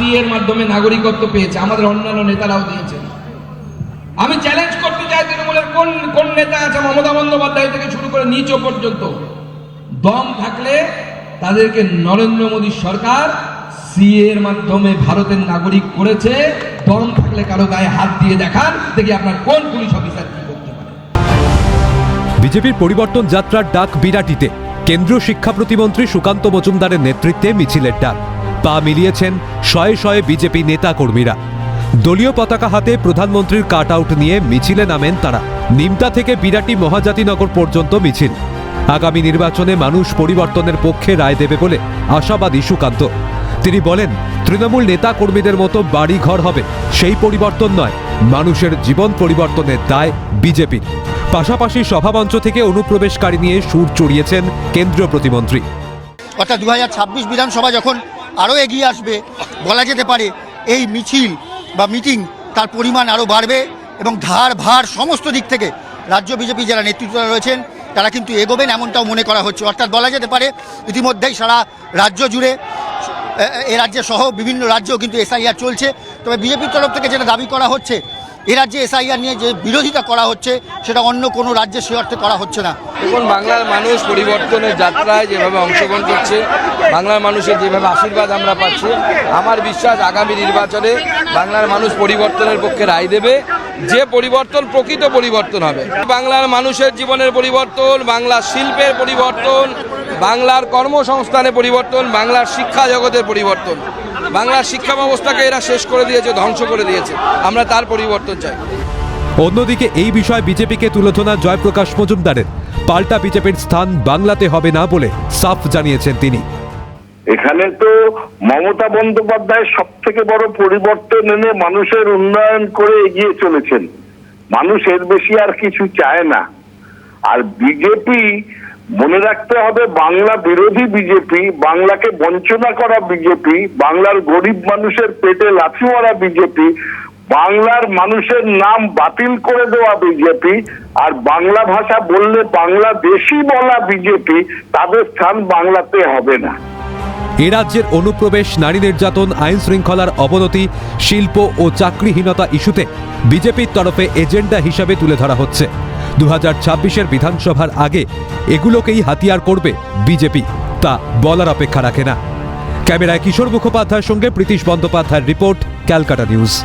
CA এর মাধ্যমে নাগরিকত্ব পেয়েছে, আমাদের অন্যান্য নেতারাও দিয়েছেন আমি চ্যালেঞ্জ করতে চাই তৃণমূলের কোন কোন নেতা আছে মমতা বন্দ্যোপাধ্যায় থেকে শুরু করে নিচ পর্যন্ত। দম থাকলে তাদেরকে নরেন্দ্র মোদী সরকার সিএ এর মাধ্যমে ভারতের নাগরিক করেছে। দম থাকলে কারও গায়ে হাত দিয়ে দেখান, দেখি আপনার কোন পুলিশ অফিসার কি করতে পারে। বিজেপির পরিবর্তন যাত্রার ডাক বিরাটিতে। কেন্দ্রীয় শিক্ষা প্রতিমন্ত্রী সুকান্ত মজুমদারের নেতৃত্বে মিছিলের ডাক। পা মিলিয়েছেন শয়ে শয়ে বিজেপি নেতা কর্মীরা দলীয় পতাকা হাতে প্রধানমন্ত্রীর কাট আউট নিয়ে মিছিলে নামেন তারা। নিমতা থেকে বিরাটি মহাজাতিনগর পর্যন্ত মিছিল। আগামী নির্বাচনে মানুষ পরিবর্তনের পক্ষে রায় দেবে বলে আশাবাদী সুকান্ত। তিনি বলেন, তৃণমূল নেতা কর্মীদের মতো বাড়ি ঘর হবে, সেই পরিবর্তন নয়। মানুষের জীবন পরিবর্তনের দায় বিজেপির। পাশাপাশি সভামঞ্চ থেকে অনুপ্রবেশকারী নিয়ে সুর চড়িয়েছেন কেন্দ্রীয় প্রতিমন্ত্রী। অর্থাৎ দু হাজার ছাব্বিশ বিধানসভা যখন আরও এগিয়ে আসবে, বলা যেতে পারে এই মিছিল বা মিটিং তার পরিমাণ আরও বাড়বে এবং ধার ভার সমস্ত দিক থেকে রাজ্য বিজেপি যারা নেতৃত্বে রয়েছেন, তারা কিন্তু এগোবেন এমনটাও মনে করা হচ্ছে। অর্থাৎ বলা যেতে পারে ইতিমধ্যেই সারা রাজ্য জুড়ে, এ- রাজ্যে সহ বিভিন্ন রাজ্যেও কিন্তু এসআইআর চলছে। তবে বিজেপির তরফ থেকে যেটা দাবি করা হচ্ছে এ রাজ্যে এসআইআর নিয়ে যে বিরোধিতা করা হচ্ছে, সেটা অন্য কোনো রাজ্যে সে অর্থে করা হচ্ছে না। এখন বাংলার মানুষ পরিবর্তনের যাত্রায় যেভাবে অংশগ্রহণ করছে, বাংলার মানুষের যেভাবে আশীর্বাদ আমরা পাচ্ছি, আমার বিশ্বাস আগামী নির্বাচনে বাংলার মানুষ পরিবর্তনের পক্ষে রায় দেবে। যে পরিবর্তন প্রকৃত পরিবর্তন হবে। বাংলার মানুষের জীবনের পরিবর্তন, বাংলার শিল্পের পরিবর্তন, বাংলার কর্মসংস্থানের পরিবর্তন, বাংলার শিক্ষা জগতের পরিবর্তন। বাংলার শিক্ষা ব্যবস্থাকে এরা শেষ করে দিয়েছে ধ্বংস করে দিয়েছে। আমরা তার পরিবর্তন চাই। অন্যদিকে এই বিষয়ে বিজেপিকে তুলে ধরা জয়প্রকাশ মজুমদারের। পাল্টা বিজেপির স্থান বাংলাতে হবে না বলে সাফ জানিয়েছেন তিনি। এখানে তো মমতা বন্দ্যোপাধ্যায় সব থেকে বড় পরিবর্তন এনে মানুষের উন্নয়ন করে এগিয়ে চলেছেন। মানুষ এর বেশি আর কিছু চায় না। আর বিজেপি মনে রাখতে হবে বাংলা বিরোধী বিজেপি, বাংলাকে বঞ্চনা করা বিজেপি, বাংলার গরিব মানুষের পেটে লাথি মারা বিজেপি, বাংলার মানুষের নাম বাতিল করে দেওয়া বিজেপি, আর বাংলা ভাষা বললে বাংলাদেশি বলা বিজেপি, তাদের স্থান বাংলাতে হবে না। এ রাজ্যের অনুপ্রবেশ, নারী নির্যাতন, আইন শৃঙ্খলার অবনতি, শিল্প ও চাকরিহীনতা ইস্যুতে বিজেপির তরফে এজেন্ডা হিসাবে তুলে ধরা হচ্ছে। দু হাজার ছাব্বিশের বিধানসভার আগে এগুলোকেই হাতিয়ার করবে বিজেপি। তা বলার অপেক্ষা রাখে না। ক্যামেরায় কিশোর মুখোপাধ্যায়ের সঙ্গে প্রীতিশ বন্দ্যোপাধ্যায়ের রিপোর্ট, ক্যালকাটা নিউজ।